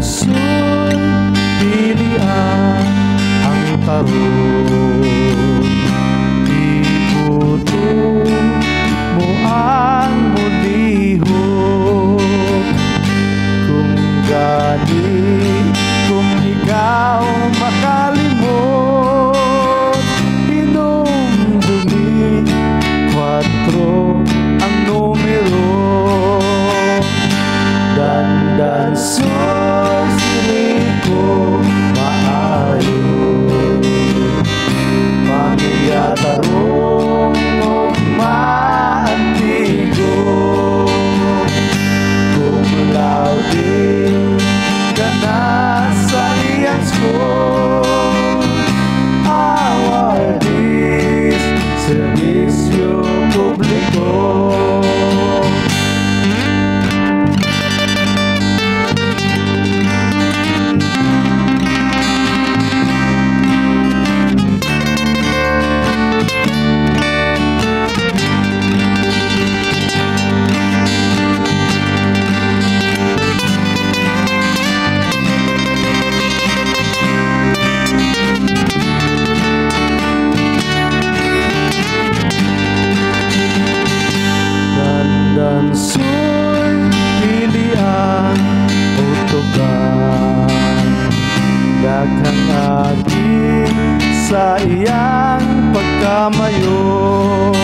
soon. Soy pilihan utugan Daghang aking sa iyang pagkamayon